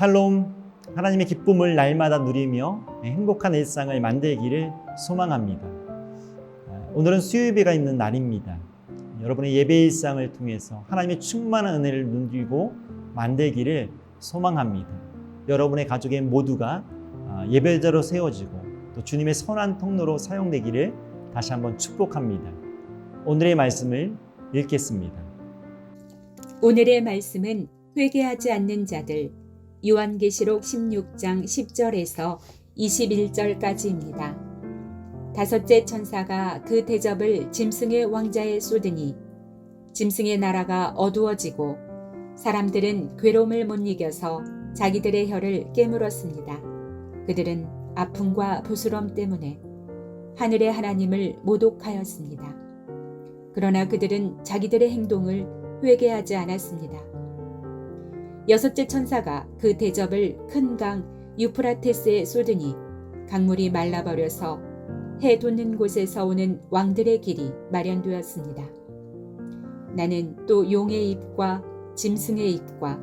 샬롬 하나님의 기쁨을 날마다 누리며 행복한 일상을 만들기를 소망합니다. 오늘은 수요예배가 있는 날입니다. 여러분의 예배 일상을 통해서 하나님의 충만한 은혜를 누리고 만들기를 소망합니다. 여러분의 가족의 모두가 예배자로 세워지고 또 주님의 선한 통로로 사용되기를 다시 한번 축복합니다. 오늘의 말씀을 읽겠습니다. 오늘의 말씀은 회개하지 않는 자들 요한계시록 16장 10절에서 21절까지입니다. 다섯째 천사가 그 대접을 짐승의 왕자에 쏟으니 짐승의 나라가 어두워지고 사람들은 괴로움을 못 이겨서 자기들의 혀를 깨물었습니다. 그들은 아픔과 부스럼 때문에 하늘의 하나님을 모독하였습니다. 그러나 그들은 자기들의 행동을 회개하지 않았습니다. 여섯째 천사가 그 대접을 큰 강 유프라테스에 쏟으니 강물이 말라버려서 해 돋는 곳에서 오는 왕들의 길이 마련되었습니다. 나는 또 용의 입과 짐승의 입과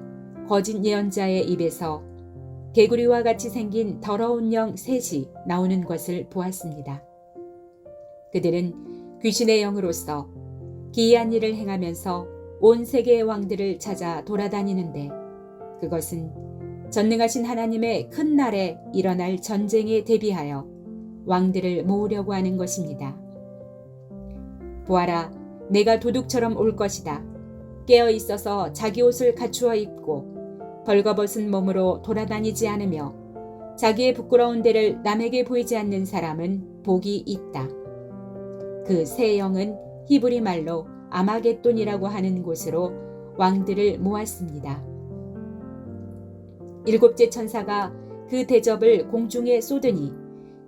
거짓 예언자의 입에서 개구리와 같이 생긴 더러운 영 셋이 나오는 것을 보았습니다. 그들은 귀신의 영으로서 기이한 일을 행하면서 온 세계의 왕들을 찾아 돌아다니는데 그것은 전능하신 하나님의 큰 날에 일어날 전쟁에 대비하여 왕들을 모으려고 하는 것입니다. 보아라, 내가 도둑처럼 올 것이다. 깨어 있어서 자기 옷을 갖추어 입고 벌거벗은 몸으로 돌아다니지 않으며 자기의 부끄러운 데를 남에게 보이지 않는 사람은 복이 있다. 그새 영은 히브리 말로 아마겟돈이라고 하는 곳으로 왕들을 모았습니다. 일곱째 천사가 그 대접을 공중에 쏟으니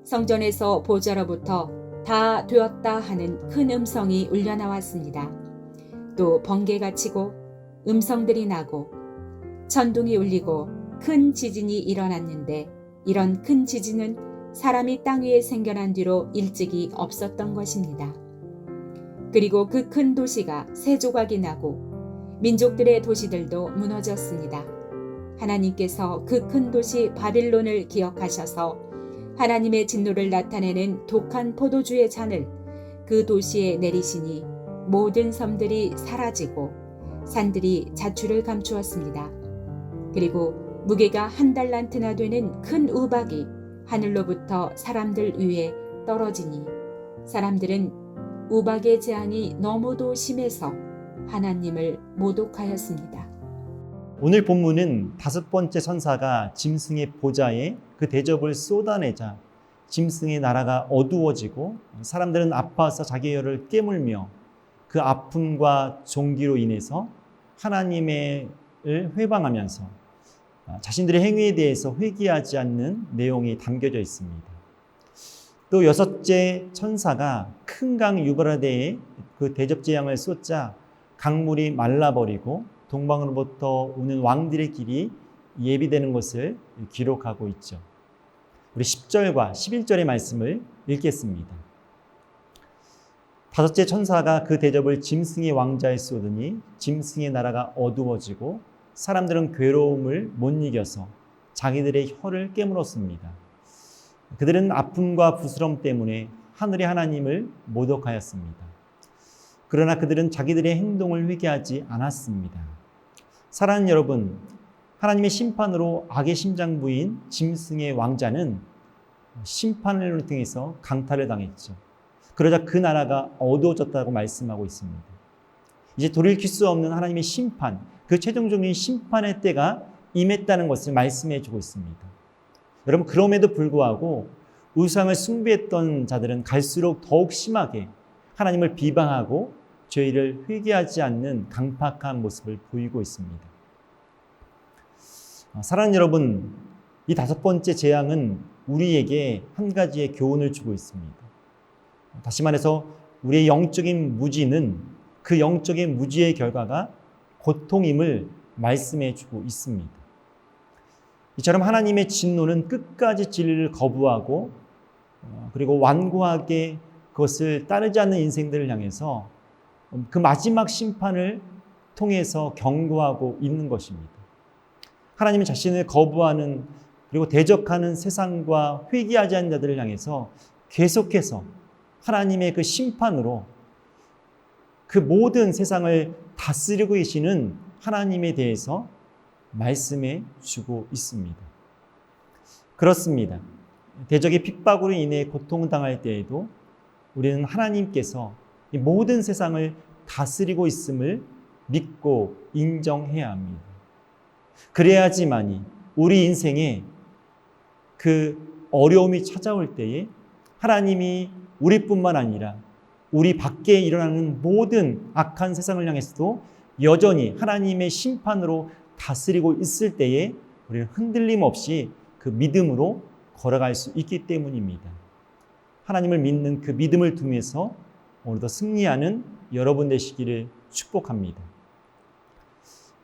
성전에서 보좌로부터 다 되었다 하는 큰 음성이 울려 나왔습니다. 또 번개가 치고 음성들이 나고 천둥이 울리고 큰 지진이 일어났는데 이런 큰 지진은 사람이 땅 위에 생겨난 뒤로 일찍이 없었던 것입니다. 그리고 그 큰 도시가 세 조각이 나고 민족들의 도시들도 무너졌습니다. 하나님께서 그 큰 도시 바빌론을 기억하셔서 하나님의 진노를 나타내는 독한 포도주의 잔을 그 도시에 내리시니 모든 섬들이 사라지고 산들이 자취를 감추었습니다. 그리고 무게가 한 달란트나 되는 큰 우박이 하늘로부터 사람들 위에 떨어지니 사람들은 우박의 재앙이 너무도 심해서 하나님을 모독하였습니다. 오늘 본문은 다섯 번째 천사가 짐승의 보좌에 그 대접을 쏟아내자 짐승의 나라가 어두워지고 사람들은 아파서 자기 혀를 깨물며 그 아픔과 종기로 인해서 하나님을 회방하면서 자신들의 행위에 대해서 회개하지 않는 내용이 담겨져 있습니다. 또 여섯째 천사가 큰 강 유브라데에 그 대접 재앙을 쏟자 강물이 말라버리고 동방으로부터 오는 왕들의 길이 예비되는 것을 기록하고 있죠. 우리 10절과 11절의 말씀을 읽겠습니다. 다섯째 천사가 그 대접을 짐승의 왕자에 쏟으니 짐승의 나라가 어두워지고 사람들은 괴로움을 못 이겨서 자기들의 혀를 깨물었습니다. 그들은 아픔과 부스럼 때문에 하늘의 하나님을 모독하였습니다. 그러나 그들은 자기들의 행동을 회개하지 않았습니다. 사랑하는 여러분, 하나님의 심판으로 악의 심장 부인 짐승의 왕자는 심판을 통해서 강탈을 당했죠. 그러자 그 나라가 어두워졌다고 말씀하고 있습니다. 이제 돌이킬 수 없는 하나님의 심판, 그 최종적인 심판의 때가 임했다는 것을 말씀해 주고 있습니다. 여러분, 그럼에도 불구하고 우상을 숭배했던 자들은 갈수록 더욱 심하게 하나님을 비방하고 죄를 회개하지 않는 강팍한 모습을 보이고 있습니다. 사랑하는 여러분, 이 다섯 번째 재앙은 우리에게 한 가지의 교훈을 주고 있습니다. 다시 말해서 우리의 영적인 무지는 그 영적인 무지의 결과가 고통임을 말씀해 주고 있습니다. 이처럼 하나님의 진노는 끝까지 진리를 거부하고 그리고 완고하게 그것을 따르지 않는 인생들을 향해서 그 마지막 심판을 통해서 경고하고 있는 것입니다. 하나님 자신을 거부하는 그리고 대적하는 세상과 회개하지 않는 자들을 향해서 계속해서 하나님의 그 심판으로 그 모든 세상을 다스리고 계시는 하나님에 대해서 말씀해 주고 있습니다. 그렇습니다. 대적의 핍박으로 인해 고통당할 때에도 우리는 하나님께서 이 모든 세상을 다스리고 있음을 믿고 인정해야 합니다. 그래야지만이 우리 인생에 그 어려움이 찾아올 때에 하나님이 우리뿐만 아니라 우리 밖에 일어나는 모든 악한 세상을 향해서도 여전히 하나님의 심판으로 다스리고 있을 때에 우리는 흔들림 없이 그 믿음으로 걸어갈 수 있기 때문입니다. 하나님을 믿는 그 믿음을 통해서 오늘도 승리하는 여러분 되시기를 축복합니다.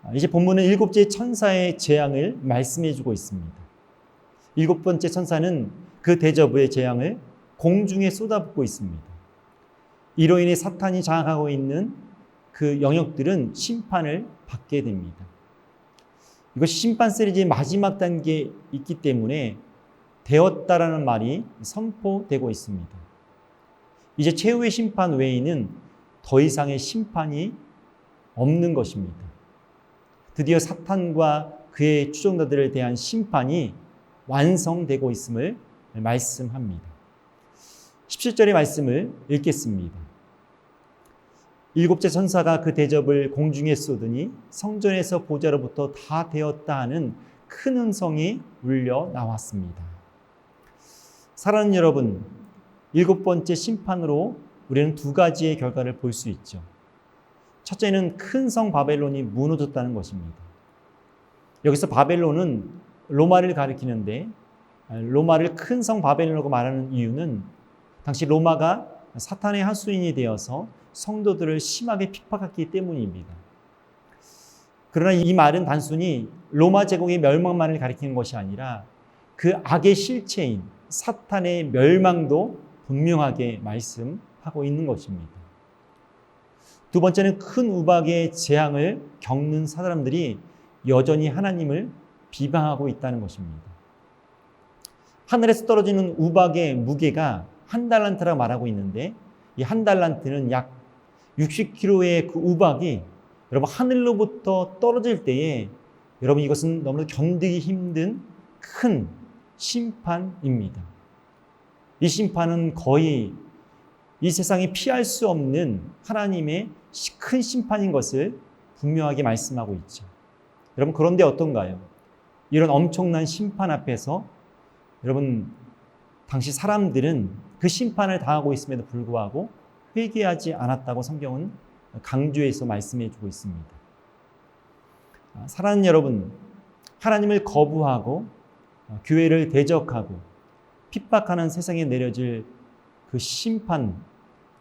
아, 이제 본문은 일곱째 천사의 재앙을 말씀해 주고 있습니다. 일곱 번째 천사는 그 대저부의 재앙을 공중에 쏟아붓고 있습니다. 이로 인해 사탄이 장악하고 있는 그 영역들은 심판을 받게 됩니다. 이것이 심판 시리즈의 마지막 단계에 있기 때문에 되었다라는 말이 선포되고 있습니다. 이제 최후의 심판 외에는 더 이상의 심판이 없는 것입니다. 드디어 사탄과 그의 추종자들에 대한 심판이 완성되고 있음을 말씀합니다. 17절의 말씀을 읽겠습니다. 일곱째 천사가 그 대접을 공중에 쏟으니 성전에서 보좌로부터 다 되었다 하는 큰 음성이 울려 나왔습니다. 사랑하는 여러분, 일곱 번째 심판으로 우리는 두 가지의 결과를 볼 수 있죠. 첫째는 큰 성 바벨론이 무너졌다는 것입니다. 여기서 바벨론은 로마를 가리키는데 로마를 큰 성 바벨론이라고 말하는 이유는 당시 로마가 사탄의 하수인이 되어서 성도들을 심하게 핍박했기 때문입니다. 그러나 이 말은 단순히 로마 제국의 멸망만을 가리키는 것이 아니라 그 악의 실체인 사탄의 멸망도 분명하게 말씀하고 있는 것입니다. 두 번째는 큰 우박의 재앙을 겪는 사람들이 여전히 하나님을 비방하고 있다는 것입니다. 하늘에서 떨어지는 우박의 무게가 한 달란트라 말하고 있는데 이 한 달란트는 약 60kg의 그 우박이 여러분 하늘로부터 떨어질 때에 여러분 이것은 너무나 견디기 힘든 큰 심판입니다. 이 심판은 거의 이 세상이 피할 수 없는 하나님의 큰 심판인 것을 분명하게 말씀하고 있죠. 여러분 그런데 어떤가요? 이런 엄청난 심판 앞에서 여러분 당시 사람들은 그 심판을 당하고 있음에도 불구하고 회개하지 않았다고 성경은 강조해서 말씀해 주고 있습니다. 아, 사랑하는 여러분, 하나님을 거부하고 어, 교회를 대적하고 핍박하는 세상에 내려질 그 심판,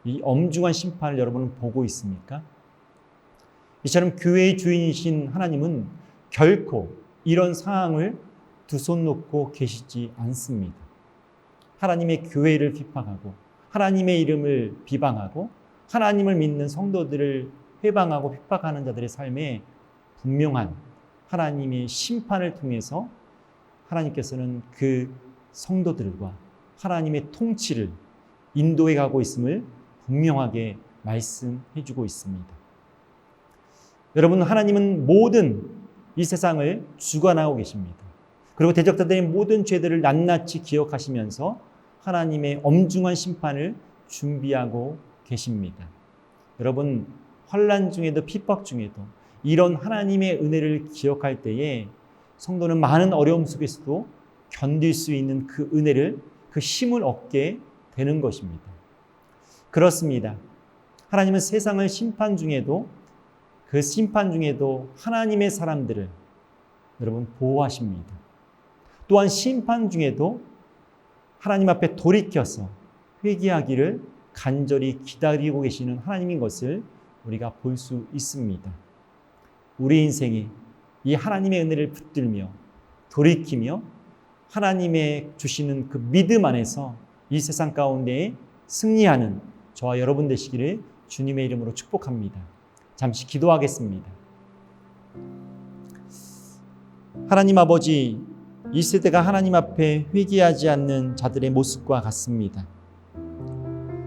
이 엄중한 심판을 여러분은 보고 있습니까? 이처럼 교회의 주인이신 하나님은 결코 이런 상황을 두 손 놓고 계시지 않습니다. 하나님의 교회를 핍박하고 하나님의 이름을 비방하고 하나님을 믿는 성도들을 회방하고 핍박하는 자들의 삶에 분명한 하나님의 심판을 통해서 하나님께서는 그 성도들과 하나님의 통치를 인도해 가고 있음을 분명하게 말씀해 주고 있습니다. 여러분, 하나님은 모든 이 세상을 주관하고 계십니다. 그리고 대적자들의 모든 죄들을 낱낱이 기억하시면서 하나님의 엄중한 심판을 준비하고 계십니다. 여러분, 환란 중에도 핍박 중에도 이런 하나님의 은혜를 기억할 때에 성도는 많은 어려움 속에서도 견딜 수 있는 그 은혜를 그 힘을 얻게 되는 것입니다. 그렇습니다. 하나님은 세상을 심판 중에도 그 심판 중에도 하나님의 사람들을 여러분 보호하십니다. 또한 심판 중에도 하나님 앞에 돌이켜서 회개하기를 간절히 기다리고 계시는 하나님인 것을 우리가 볼 수 있습니다. 우리 인생이 이 하나님의 은혜를 붙들며 돌이키며 하나님의 주시는 그 믿음 안에서 이 세상 가운데 승리하는 저와 여러분 되시기를 주님의 이름으로 축복합니다. 잠시 기도하겠습니다. 하나님 아버지, 이 세대가 하나님 앞에 회개하지 않는 자들의 모습과 같습니다.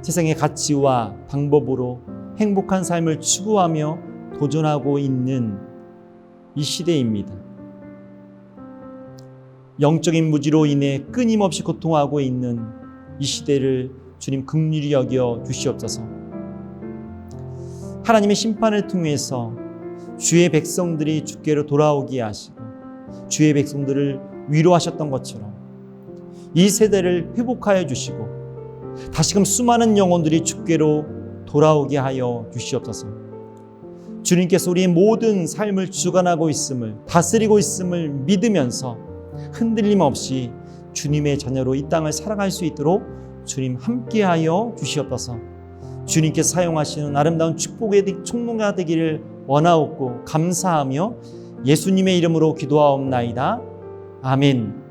세상의 가치와 방법으로 행복한 삶을 추구하며 도전하고 있는 이 시대입니다. 영적인 무지로 인해 끊임없이 고통하고 있는 이 시대를 주님 극률이 여겨 주시옵소서. 하나님의 심판을 통해서 주의 백성들이 주께로 돌아오게 하시고 주의 백성들을 위로하셨던 것처럼 이 세대를 회복하여 주시고 다시금 수많은 영혼들이 주께로 돌아오게 하여 주시옵소서. 주님께서 우리의 모든 삶을 주관하고 있음을 다스리고 있음을 믿으면서 흔들림 없이 주님의 자녀로 이 땅을 살아갈 수 있도록 주님 함께하여 주시옵소서. 주님께서 사용하시는 아름다운 축복의 총무가 되기를 원하옵고 감사하며 예수님의 이름으로 기도하옵나이다. 아멘.